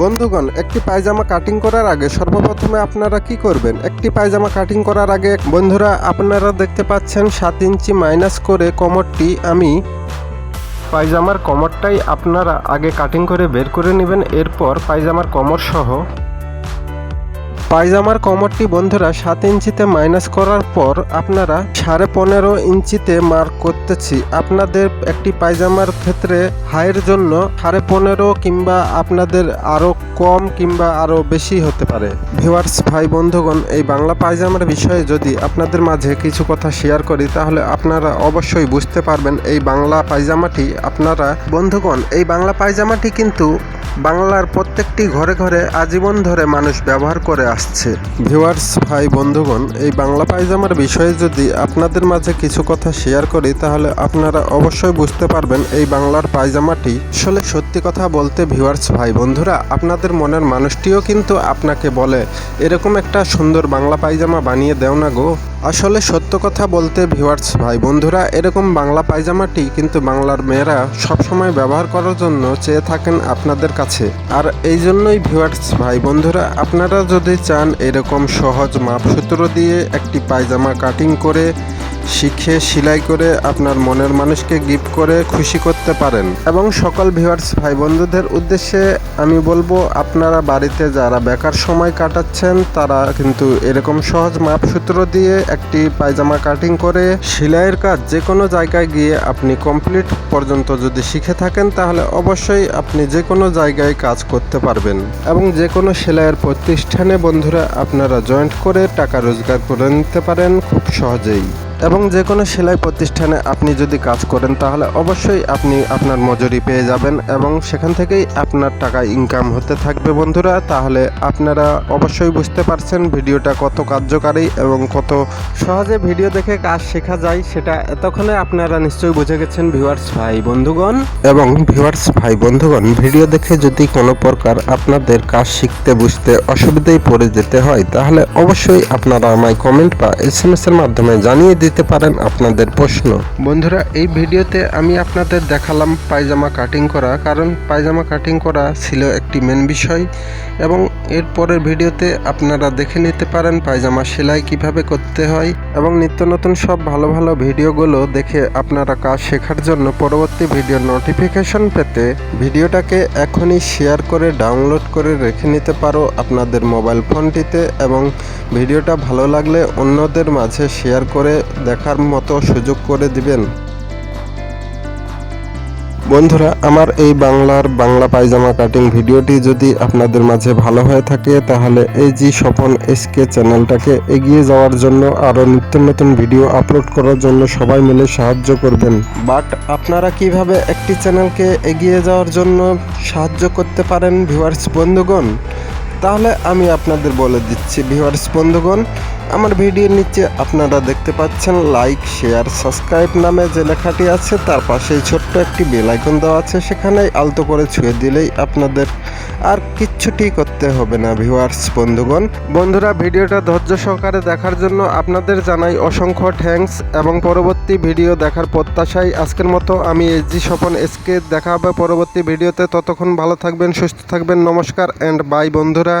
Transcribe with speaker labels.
Speaker 1: বন্ধুগণ, একটি পায়জামা কাটিং করার আগে সর্বপ্রথমে আপনারা কি করবেন? একটি পায়জামা কাটিং করার আগে বন্ধুরা, আপনারা দেখতে পাচ্ছেন সাত ইঞ্চি মাইনাস করে কোমরটি। আমি পায়জামার কোমরটাই আপনারা আগে কাটিং করে বের করে নেবেন। এরপর পায়জামার কোমর সহ পায়জামার কোমরটি বন্ধুরা সাত ইঞ্চিতে মাইনাস করার পর আপনারা সাড়ে পনেরো ইঞ্চিতে মার্ক করতেছি। আপনাদের একটি পায়জামার ক্ষেত্রে হাইয়ের জন্য সাড়ে পনেরো কিংবা আপনাদের আরও কম কিংবা আরও বেশি হতে পারে। ভিউয়ার্স ভাই, বন্ধুগণ, এই বাংলা পায়জামার বিষয়ে যদি আপনাদের মাঝে কিছু কথা শেয়ার করি, তাহলে আপনারা অবশ্যই বুঝতে পারবেন এই বাংলা পায়জামাটি আপনারা, বন্ধুগণ, এই বাংলা পায়জামাটি কিন্তু বাংলার প্রত্যেকটি ঘরে ঘরে আজীবন ধরে মানুষ ব্যবহার করে আসছে। ভিউয়ার্স, ভাই, বন্ধুগণ, এই বাংলা পায়জামার বিষয়ে যদি আপনাদের মাঝে কিছু কথা শেয়ার করি, তাহলে আপনারা অবশ্যই বুঝতে পারবেন এই বাংলার পায়জামাটি আসলে সত্যি কথা বলতে ভিউয়ার্স, ভাই, বন্ধুরা, আপনাদের মনের মানুষটিও কিন্তু আপনাকে বলে, এরকম একটা সুন্দর বাংলা পায়জামা বানিয়ে দেও না গো। আসলে সত্য কথা বলতে ভিউয়ার্স ভাই বন্ধুরা, এরকম বাংলা পায়জামাটি কিন্তু বাংলার মেয়েরা সবসময় ব্যবহার করার জন্য চেয়ে থাকেন আপনাদের কাছে। আর এই জন্যই ভিউয়ার্স ভাই বন্ধুরা, আপনারা যদি চান এরকম সহজ মাপসূত্র দিয়ে একটি পায়জামা কাটিং করে শিখে সেলাই করে আপনার মনের মানুষকে গিফট করে খুশি করতে পারেন। এবং সকল ভিউয়ার্স ভাই বন্ধুদের উদ্দেশ্যে আমি বলব, আপনারা বাড়িতে যারা বেকার সময় কাটাচ্ছেন, তারা কিন্তু এরকম সহজ মাপসূত্র দিয়ে একটি পায়জামা কাটিং করে সেলাইয়ের কাজ যে কোনো জায়গায় গিয়ে আপনি কমপ্লিট পর্যন্ত যদি শিখে থাকেন, তাহলে অবশ্যই আপনি যে কোনো জায়গায় কাজ করতে পারবেন। এবং যে কোনো সেলাইয়ের প্রতিষ্ঠানে বন্ধুরা আপনারা জয়েন্ট করে টাকা রোজগার করে নিতে পারেন খুব সহজেই। এবং যে কোনো সেলাই প্রতিষ্ঠানে আপনি যদি কাজ করেন, তাহলে অবশ্যই আপনি আপনার মজুরি পেয়ে যাবেন এবং সেখান থেকেই আপনার টাকা ইনকাম হতে থাকবে। বন্ধুরা, তাহলে আপনারা অবশ্যই বুঝতে পারছেন ভিডিওটা কত কার্যকারী এবং কত সহজে ভিডিও দেখে কাজ শেখা যায়, সেটা এতক্ষণে আপনারা নিশ্চয়ই বুঝে গেছেন ভিউয়ার্স ভাই বন্ধুগণ। এবং ভিউয়ার্স ভাই বন্ধুগণ, ভিডিও দেখে যদি কোনো প্রকার আপনাদের কাজ শিখতে বুঝতে অসুবিধায় পড়ে যেতে হয়, তাহলে অবশ্যই আপনারা আমায় কমেন্ট বা এস এর মাধ্যমে জানিয়ে দিতে পারেন আপনাদের প্রশ্ন। বন্ধুরা, এই ভিডিওতে আমি আপনাদের দেখালাম পায়জামা কাটিং করা, কারণ পায়জামা কাটিং করা ছিল একটি মেন বিষয় এবং এর পরের ভিডিওতে আপনারা দেখে নিতে পারেন পায়জামা সেলাই কীভাবে করতে হয় এবং নিত্য নতুন সব ভালো ভালো ভিডিওগুলো দেখে আপনারা কাজ শেখার জন্য পরবর্তী ভিডিওর নোটিফিকেশন পেতে ভিডিওটাকে এখনই শেয়ার করে ডাউনলোড করে রেখে নিতে পারো আপনাদের মোবাইল ফোনটিতে এবং ভিডিওটা ভালো লাগলে অন্যদের মাঝে শেয়ার করে দেখার মতো সুযোগ করে দিবেন। বন্ধুরা, আমার এই বাংলার বাংলা পায়জামা কাটিং ভিডিওটি যদি আপনাদের মাঝে ভালো হয়ে থাকে, তাহলে এই জি স্বপন এসকে চ্যানেলটাকে এগিয়ে যাওয়ার জন্য আরও নিত্য নতুন ভিডিও আপলোড করার জন্য সবাই মিলে সাহায্য করবেন। বাট আপনারা কীভাবে একটি চ্যানেলকে এগিয়ে যাওয়ার জন্য সাহায্য করতে পারেন ভিউয়ার্স বন্ধুগণ? তাহলে আমি আপনাদের বলে দিচ্ছি ভিউয়ার্স বন্ধুগণ আমার ভিডিওর নিচে আপনারা দেখতে পাচ্ছেন লাইক, শেয়ার, সাবস্ক্রাইব নামে যে লেখাটি আছে, তার পাশেই ছোট্ট একটি বেল আইকন দেওয়া আছে সেখানে আলতো করে ছুঁয়ে দিলেই আপনাদের আর কিচ্ছুটি করতে হবে না ভিউয়ার্স বন্ধুগণ। বন্ধুরা, ভিডিওটা ধৈর্য সহকারে দেখার জন্য আপনাদের জানাই অসংখ্য থ্যাঙ্কস এবং পরবর্তী ভিডিও দেখার প্রত্যাশায় আজকের মতো। আমি এস জি স্বপন এসকে, দেখা হবে পরবর্তী ভিডিওতে। ততক্ষণ ভালো থাকবেন, সুস্থ থাকবেন, নমস্কার অ্যান্ড বাই বন্ধুরা।